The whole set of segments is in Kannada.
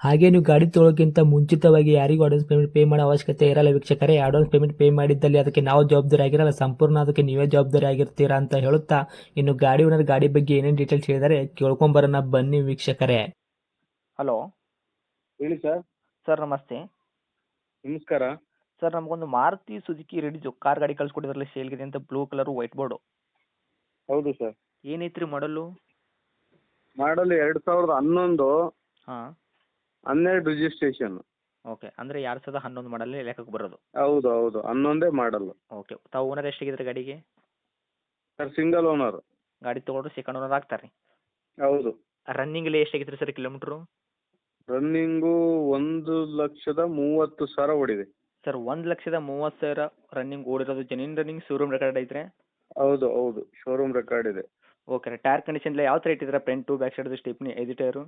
ಹಾಗೆ ನೀವು ಗಾಡಿ ತೊಳೋಕ್ಕಿಂತ ಮುಂಚಿತವಾಗಿ ಯಾರಿಗೂ ಅಡ್ವಾನ್ಸ್ ಪೇಮೆಂಟ್ ಪೇ ಮಾಡೋ ಅವಶ್ಯಕತೆ ಇರಲ್ಲ ವೀಕ್ಷಕರೇ. ಅಡ್ವಾನ್ಸ್ ಪೇಮೆಂಟ್ ಪೇ ಮಾಡಿದ್ದಲ್ಲಿ ಅದಕ್ಕೆ ನಾವು ಜವಾಬ್ದಾರಿ ಆಗಿರಲ್ಲ. ಸಂಪೂರ್ಣ ಅದಕ್ಕೆ ನೀವೇ ಜವಾಬ್ದಾರಿ ಆಗಿರ್ತೀರಾ ಅಂತ ಹೇಳುತ್ತಾ ಇನ್ನು ಗಾಡಿ ಓನರ್ ಗಾಡಿ ಬಗ್ಗೆ ಏನೇನು ಡೀಟೇಲ್ಸ್ ಹೇಳಿದರೆ ಕೇಳ್ಕೊಂಬರೋಣ ಬನ್ನಿ ವೀಕ್ಷಕರೇ. ಹಲೋ ಹೇಳಿ ಸರ್ ಸರ್ ನಮಸ್ತೆ. ನಮಸ್ಕಾರ. ಸರ್ ನಮಗೊಂದು ಮಾರುತಿ ಸುಜುಕಿ ರೆಡಿಜು ಕಾರ್ ಗಾಡಿ ಕಳ್ಸಿಕೊಟ್ಟಿದ್ರಲ್ಲಿ ಸೇಲ್ಗಿದೆ ಅಂತ ಬ್ಲೂ ಕಲರ್ ವೈಟ್ ಬೋರ್ಡು ಹೌದು ಸರ್ ಏನೈತ್ರಿ ಮಾಡಲು ಮಾಡಲ್ ಎರಡು ಸಾವಿರದ ಹನ್ನೊಂದು. ಹಾಂ. ಹನ್ನೆರಡು ರಿಜಿಸ್ಟ್ರೇಷನ್ ಓಕೆ ಅಂದರೆ ಎರಡು ಸಾವಿರದ ಹನ್ನೊಂದು ಮಾಡಲ್ ಲೆಕ್ಕಕ್ಕೆ ಬರೋದು. ಹೌದು ಹೌದು ಹನ್ನೊಂದೇ ಮಾಡಲ್ ಓಕೆ ತಾವು ಓನರ್ ಎಷ್ಟಾಗಿದ್ರೆ ಗಾಡಿಗೆ? ಸರ್ ಸಿಂಗಲ್ ಓನರ್ ಗಾಡಿ ತೊಗೊಂಡ್ರೆ ಸೆಕೆಂಡ್ ಓನರ್ ಆಗ್ತಾರೆ ಹೌದು. ರನ್ನಿಂಗ್ ರನ್ನಿಂಗಲ್ಲಿ ಎಷ್ಟಾಗಿತ್ತು ಸರ್ ಕಿಲೋಮೀಟ್ರು ರನ್ನಿಂಗು ಒಂದು ಲಕ್ಷದ ಮೂವತ್ತು ಸಾವಿರ ಓಡಿದೆ. ಸರ್ ಒಂದು ಲಕ್ಷದ ಮೂವತ್ತು ಸಾವಿರ ರನ್ನಿಂಗ್ ಓಡಿರೋದು ಜನಿನ್ ರನ್ನಿಂಗ್ ಶೋರೂಮ್ ರೆಕಾರ್ಡ್ ಐತ್ರೆ? ಹೌದು ಹೌದು ಶೋರೂಮ್ ರೆಕಾರ್ಡ್ ಇದೆ. ಓಕೆ ಟೈರ್ ಕಂಡೀಷನ್ ಯಾವ ಥರ ಇಟ್ಟಿದ್ರೆ front to back side stepney ಐದು ಟೈರು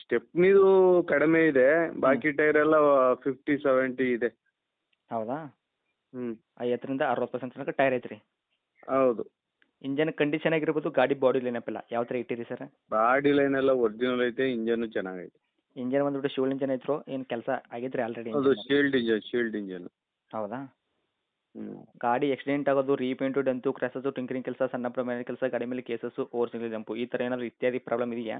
ಸ್ಟೆಪ್ನಿದು ಕಡಿಮೆ ಇದೆ. ಬಾಕಿ ಟೈರ್ ಎಲ್ಲ ಫಿಫ್ಟಿ ಸೆವೆಂಟಿ ಇದೆ. ಹೌದಾ? ಹ್ಞೂ ಐವತ್ತರಿಂದ ಅರವತ್ತು ಪರ್ಸೆಂಟ್ ತನಕ ಟೈರ್ ಐತ್ರಿ. ಹೌದು. ಇಂಜನ್ ಕಂಡೀಷನ್ ಆಗಿರ್ಬೋದು ಗಾಡಿ ಬಾಡಿ ಲೈನಪ್ಪಿಲ್ಲ ಯಾವ ಥರ ಇಟ್ಟಿರಿ ಸರ್ ಬಾಡಿ ಲೈನ್ ಎಲ್ಲ ಒರಿಜಿನಲ್ ಐತೆ ಇಂಜನ್ ಚೆನ್ನಾಗೈತೆ ಇಂಜನ್ ಬಂದ್ಬಿಟ್ಟು ಶಿವಲ್ ಇಂಜನ್ ಐತ್ರೋ ಏನು ಕೆಲಸ ಆಗೈತ್ರಿ ಆಲ್ರೆಡಿ ಅದು ಶೀಲ್ಡ್ ಇಂಜನ್ ಶೀಲ್ಡ್ ಇಂಜನ್ ಹೌದಾ? ಹ್ಞೂ ಗಾಡಿ ಆಕ್ಸಿಡೆಂಟ್ ಆಗೋದು ರೀಪೇಂಟು ಡಂತು ಕ್ರ್ಯಾಸಸ್ಸು ಟಿಂಕರಿಂಗ್ ಕೆಲಸ ಸಣ್ಣ ಪ್ರಮಾಣದ ಕೆಲಸ ಗಾಡಿ ಮೇಲೆ ಕೇಸಸ್ಸು ಓವರ್ ಸಿಂಗಲ್ ಜಂಪು ಈ ತರ ಏನಾದ್ರು ಇತ್ಯಾದಿ ಪ್ರಾಬ್ಲಮ್ ಇದೆಯಾ?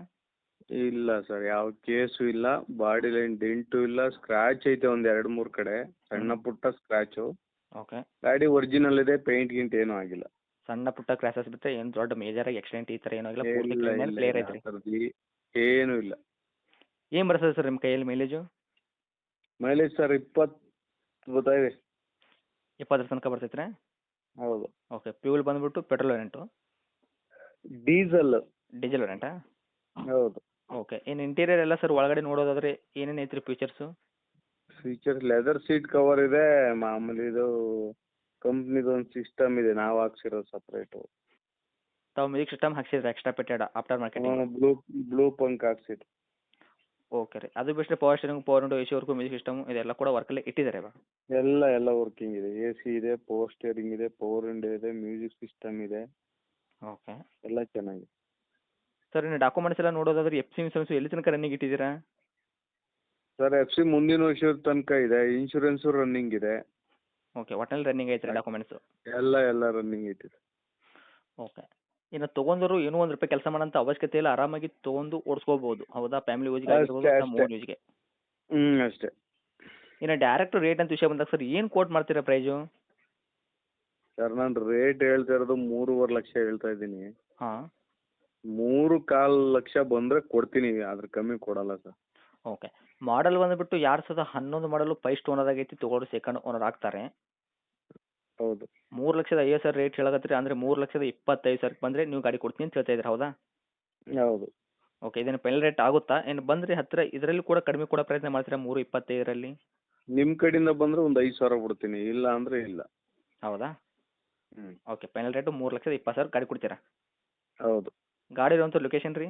ಇಲ್ಲ ಸರ್ ಯಾವ ಕೇಸು ಇಲ್ಲ. ಬಾಡಿ ಲೈನ್ ಡೆಂಟು ಇಲ್ಲ. ಸ್ಕ್ರಾಚ್ ಐತೆ ಒಂದ್ ಎರಡ್ ಮೂರು ಕಡೆ. ಸಣ್ಣ ಪುಟ್ಟ ಸ್ಕ್ರಾಚು ಓಕೆ ಗಾಡಿ ಒರಿಜಿನಲ್ ಇದೆ ಪೇಂಟ್ ಗಿಂಟ್ ಏನೂ ಆಗಿಲ್ಲ. ಸಣ್ಣ ಪುಟ್ಟ ಕ್ರ್ಯಾಸಸ್ ಬಿಟ್ಟರೆ ಏನು ದೊಡ್ಡ ಮೇಜರಾಗಿ ಆಕ್ಸಿಡೆಂಟ್ ಈ ಥರ ಏನೂ ಆಗಿಲ್ಲ? ಪೂರ್ತಿ ಇಲ್ಲ, ಕ್ಲೀನ್ ಇಲ್ಲ, ಕ್ಲಿಯರ್ ಐತ್ರಿ. ಆ ಥರದ್ದು ಏನೂ ಇಲ್ಲ. ಏನು ಬರ್ತದೆ ಸರ್ ನಿಮ್ಮ ಕೈಯಲ್ಲಿ ಮೈಲೇಜು ಮೈಲೇಜ್ ಸರ್ ಇಪ್ಪತ್ತು ಗೊತ್ತಾಗಿದೆ ಇಪ್ಪತ್ತರ ತನಕ ಬರ್ತೈತ್ರಿ? ಹೌದು. ಓಕೆ ಫ್ಯೂಲ್ ಬಂದ್ಬಿಟ್ಟು ಪೆಟ್ರೋಲ್ ವೇರಿಯಂಟು ಡೀಸೆಲ್ ಡೀಸೆಲ್ ವೇರಿಯಂಟಾ ಹೌದು. ಓಕೆ ಏನು ಇಂಟೀರಿಯರ್ ಎಲ್ಲ ಸರ್ ಒಳಗಡೆ ನೋಡೋದಾದ್ರೆ ಏನೇನು ಐತ್ರಿ features feature leather seat cover ಇದೆ ಮಾಮೂಲಿ ಇದು ಕಂಪ್ನಿದು ಒಂದು ಸಿಸ್ಟಮ್ ಇದೆ ನಾವು ಹಾಕ್ಸಿರೋದು ಸಪ್ರೇಟು ತಾವು music system ಹಾಕ್ಸಿದ್ರೆ extra fitted after marketing blue blue ಪಂಕ್ ಹಾಕ್ಸಿದ್ದು ಓಕೆ ರೀ. ಅದು ಬಿಟ್ಟರೆ power steering power window A C work music system ಇದೆಲ್ಲ ಕೂಡ ವರ್ಕಲ್ಲಿ ಇಟ್ಟಿದ್ದಾರೆ ಇವಾಗ? ಎಲ್ಲ ಎಲ್ಲ ವರ್ಕಿಂಗ್ ಇದೆ. ಎ ಸಿ ಇದೆ ಪವರ್ ಸ್ಟೇರಿಂಗ್ ಇದೆ ಪವರ್ ವಿಂಡೋ ಇದೆ ಮ್ಯೂಸಿಕ್ ಸಿಸ್ಟಮ್ ಇದೆ. ಓಕೆ ಎಲ್ಲ ಚೆನ್ನಾಗಿದೆ. ಸರ್ ನೀವು ಡಾಕ್ಯುಮೆಂಟ್ಸ್ ಎಲ್ಲ ನೋಡೋದಾದ್ರೆ ಎಫ್ ಸಿ ಇನ್ಸೂರೆನ್ಸ್ ಎಲ್ಲಿ ತನಕ ರನ್ನಿಂಗ್ ಇಟ್ಟಿದ್ದೀರಾ? ಸರ್ ಎಫ್ ಸಿ ಮುಂದಿನ ವರ್ಷದ ತನಕ ಇದೆ. ಇನ್ಶೂರೆನ್ಸ್ ರನ್ನಿಂಗ್ ಇದೆ. ಓಕೆ ಒಟ್ಟಿನಲ್ಲಿ ರನ್ನಿಂಗ್ ಐತ್ರಿ ಡಾಕ್ಯುಮೆಂಟ್ಸ್ ಎಲ್ಲ ಎಲ್ಲ ರನ್ನಿಂಗ್ ಐತಿದೆ ಓಕೆ ಇನ್ನು ತಗೊಂಡ್ರು ಏನೋ ಒಂದು ರೂಪಾಯಿ ಕೆಲಸ ಮಾಡೋಂಥ ಅವಶ್ಯಕತೆ ಇಲ್ಲ. ಆರಾಮಾಗಿ ತಗೊಂಡು ಓಡಿಸ್ಕೋಬೋದು. ಹೌದಾ? ಫ್ಯಾಮಿಲಿ ಯೂಸ್ಗೆ ಅಷ್ಟೇ, ಆಗಿರ್ಬೋದು ನಮ್ಮ ಅಷ್ಟೇ. ಯೂಸ್ಗೆ ಹ್ಞೂ ಅಷ್ಟೇ. ಇನ್ನು ಡೈರೆಕ್ಟ್ ರೇಟ್ ಅಂತ ವಿಷಯ ಬಂದಾಗ ಸರ್ ಏನು ಕೋಟ್ ಮಾಡ್ತೀರಾ ಪ್ರೈಸು ಸರ್ ನಾನು ರೇಟ್ ಹೇಳ್ತಾ ಇರೋದು ಮೂರುವರೆ ಲಕ್ಷ ಹೇಳ್ತಾ ಇದ್ದೀನಿ. ಹಾಂ. ಮೂರು ಕಾಲು ಲಕ್ಷ ಬಂದ್ರೆ ಕೊಡ್ತೀನಿ ಅದ್ರ ಕಮ್ಮಿ ಕೊಡಲ್ಲ ಸರ್. ಓಕೆ ಮಾಡಲ್ ಬಂದ್ಬಿಟ್ಟು ಎರಡು ಸಾವಿರದ ಹನ್ನೊಂದು ಮಾಡಲು ಫಸ್ಟ್ ಓನರ್ ಆಗೈತಿ ತೊಗೊಂಡು ಸೆಕೆಂಡ್ ಓನರ್ ಆಗ್ತಾರೆ. ಹೌದು. ಮೂರು ಲಕ್ಷದ ಐವತ್ತು ಸಾವಿರ ರೇಟ್ ಹೇಳಕತ್ತೀರಿ ಅಂದ್ರೆ ಮೂರು ಲಕ್ಷದ ಇಪ್ಪತ್ತೈದು ಸಾವಿರ ಬಂದ್ರೆ ನೀವು ಗಾಡಿ ಕೊಡ್ತೀನಿ ಅಂತ ಹೇಳ್ತಾ ಇದ್ರಿ ಹೌದಾ? ಹೌದು. ಓಕೆ ಇದೇನು ಫೈನಲ್ ರೇಟ್ ಆಗುತ್ತಾ? ಏನು ಬಂದರೆ ಹತ್ತಿರ ಇದರಲ್ಲಿ ಕೂಡ ಕಡಿಮೆ ಕೊಡೋ ಪ್ರಯತ್ನ ಮಾಡ್ತೀರಾ ಮೂರು ಇಪ್ಪತ್ತೈದರಲ್ಲಿ? ನಿಮ್ಮ ಕಡೆಯಿಂದ ಬಂದ್ರೆ ಒಂದು ಐದು ಸಾವಿರ ಬಿಡ್ತೀನಿ ಇಲ್ಲ ಅಂದ್ರೆ ಇಲ್ಲ. ಹೌದಾ? ಹ್ಞೂ ಓಕೆ ಫೈನಲ್ ರೇಟು ಮೂರು ಲಕ್ಷದ ಇಪ್ಪತ್ತು ಸಾವಿರ ಗಾಡಿ ಕೊಡ್ತೀರಾ? ಹೌದು. ಗಾಡಿ ಇರುವಂತ ಲೊಕೇಶನ್ ರೀ?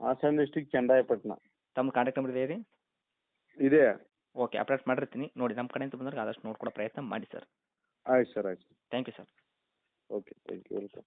ಹಾಸನ ಡಿಸ್ಟಿಕ್ ಚಂದಾಯಪಟ್ಟಣ. ತಮ್ಮ ಕಾಂಟ್ಯಾಕ್ಟ್ ನಂಬರ್ ಇದೆ ರೀ? ಇದೆ. ಓಕೆ ಅಪ್ಡೇಟ್ ಮಾಡಿರ್ತೀನಿ. ನೋಡಿ ನಮ್ಮ ಕಡೆಯಿಂದ ಬಂದಾಗ ಆದಷ್ಟು ನೋಡ್ಕೊಡೋ ಪ್ರಯತ್ನ ಮಾಡಿ ಸರ್. ಆಯ್ತು ಸರ್ ಆಯ್ತು thank you sir okay thank you welcome